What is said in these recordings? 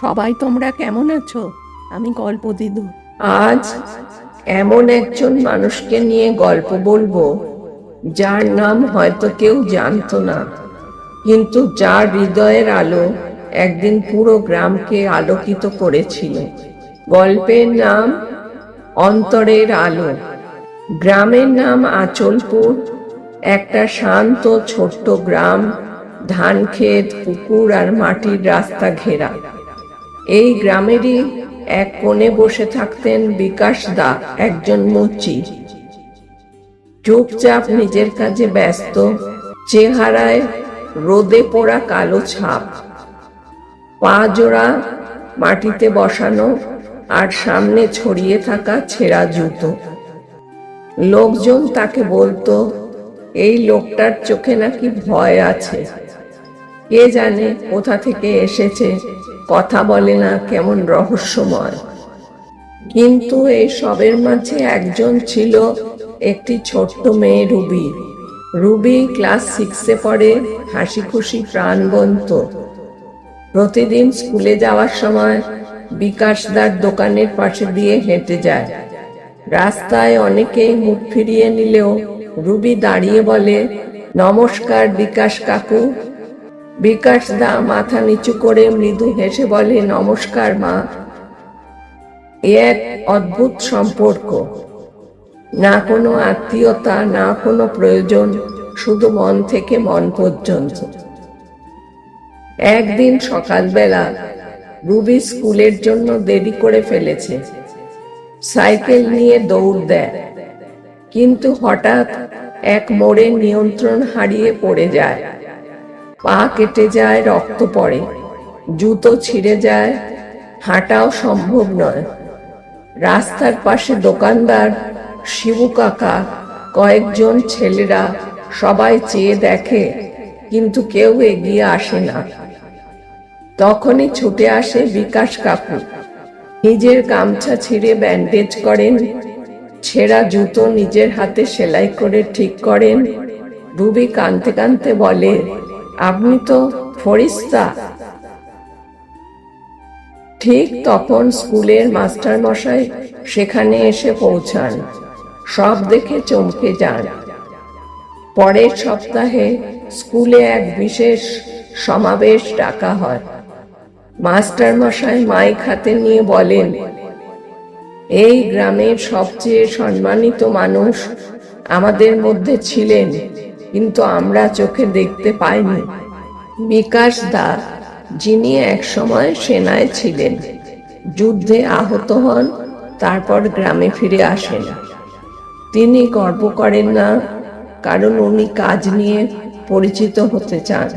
সবাই তোমরা কেমন আছো? আমি গল্প দিদু। আজ এমন একজন মানুষকে নিয়ে গল্প বলব, যার নাম হয়তো কেউ জানতো না, কিন্তু যার হৃদয়ের আলো একদিন পুরো গ্রামকে আলোকিত করেছিল। গল্পের নাম অন্তরের আলো। গ্রামের নাম আচলপুর, একটা শান্ত ছোট্ট গ্রাম ধান ক্ষেত পুকুর আর মাটির রাস্তা ঘেরা। এই গ্রামেরই এক কোণে বসে থাকতেন বিকাশ দা, একজন মুচি। চুপচাপ নিজের কাজে ব্যস্ত, চেহারায় রোদে পোড়া কালো ছাপ। পা জোড়া মাটিতে বসানো আর সামনে ছড়িয়ে থাকা ছেঁড়া জুতো। লোকজন তাকে বলতো, এই লোকটার চোখে নাকি ভয় আছে। কে জানে কোথা থেকে এসেছে? কথা বলে না, কেমন রহস্যময়। কিন্তু এই সবের মাঝে একজন ছিল একটি ছোট্ট মেয়ে রুবি। রুবি ক্লাস সিক্সে পড়ে হাসি খুশি প্রাণবন্ত। প্রতিদিন স্কুলে যাওয়ার সময় বিকাশদার দোকানের পাশে দিয়ে হেঁটে যায়। রাস্তায় অনেকেই মুখ ফিরিয়ে নিলেও রুবি দাঁড়িয়ে বলে, নমস্কার বিকাশ কাকু। বিকাশ দা মাথা নিচু করে মৃদু হেসে বলে, নমস্কার মা। এক অদ্ভুত সম্পর্ক। না কোনো আত্মীয়তা, না কোনো প্রয়োজন, শুধু মন থেকে মন পর্যন্ত। একদিন সকালবেলা রুবি স্কুলের জন্য দেরি করে ফেলেছে। সাইকেল নিয়ে দৌড় দেয়। কিন্তু হঠাৎ এক মোড়ে নিয়ন্ত্রণ হারিয়ে পড়ে যায়। পা কেটে যায়, রক্ত পড়ে। জুতো ছিঁড়ে যায়, হাঁটাও সম্ভব নয়। রাস্তার পাশে দোকানদার শিবু কাকা কয়েকজন ছেলেরা সবাই চেয়ে দেখে, কিন্তু কেউ এগিয়ে আসে না। তখনই ছুটে আসে বিকাশ কাকু। নিজের গামছা ছিঁড়ে ব্যান্ডেজ করেন। ছেঁড়া জুতো নিজের হাতে সেলাই করে ঠিক করেন। রুবি কানতে কানতে বলে আপনি তো ফরিস্তা। ঠিক তখন স্কুলের মাস্টার মশাই সেখানে এসে পৌঁছান। সব দেখে চমকে যান। পরের সপ্তাহে স্কুলে এক বিশেষ সমাবেশ ডাকা হয়। মাস্টার মশাই মাইক হাতে নিয়ে বলেন, এই গ্রামের সবচেয়ে সম্মানিত মানুষ আমাদের মধ্যে ছিলেন। কিন্তু আমরা চোখে দেখতে পাইনি। বিকাশ দা, যিনি একসময় সেনায় ছিলেন, যুদ্ধে আহত হন, তারপর গ্রামে ফিরে আসেন। তিনি গর্ব করেন না, কারণ উনি কাজ নিয়ে পরিচিত হতে চান।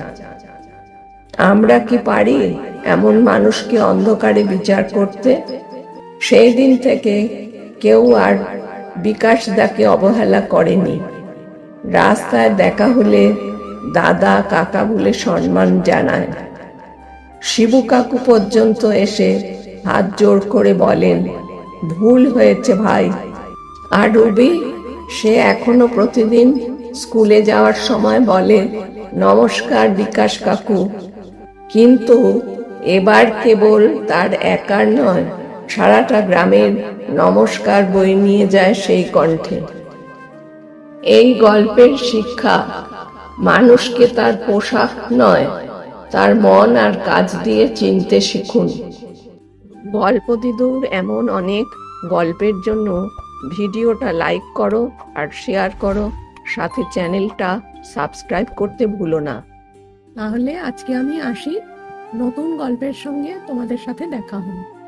আমরা কি পারি এমন মানুষকে অন্ধকারে বিচার করতে? সেই দিন থেকে কেউ আর বিকাশ দাকে অবহেলা করেনি। রাস্তায় দেখা হলে দাদা কাকা বলে সম্মান জানায়। শিবু কাকু পর্যন্ত এসে হাত জোর করে বলেন, ভুল হয়েছে ভাই। আর রুবি, সে এখনও প্রতিদিন স্কুলে যাওয়ার সময় বলে, নমস্কার বিকাশ কাকু। কিন্তু এবার কেবল তার একার নয়, সারাটা গ্রামের নমস্কার বই নিয়ে যায় সেই কণ্ঠে। এই গল্পের শিক্ষা, মানুষকে তার পোশাক নয়, তার মন আর কাজ দিয়ে চিনতে শিখুন। গল্প দিদুর এমন অনেক গল্পের জন্য ভিডিওটা লাইক করো আর শেয়ার করো, সাথে চ্যানেলটা সাবস্ক্রাইব করতে ভুলো না। তাহলে আজকে আমি আসি, নতুন গল্পের সঙ্গে তোমাদের সাথে দেখা হবে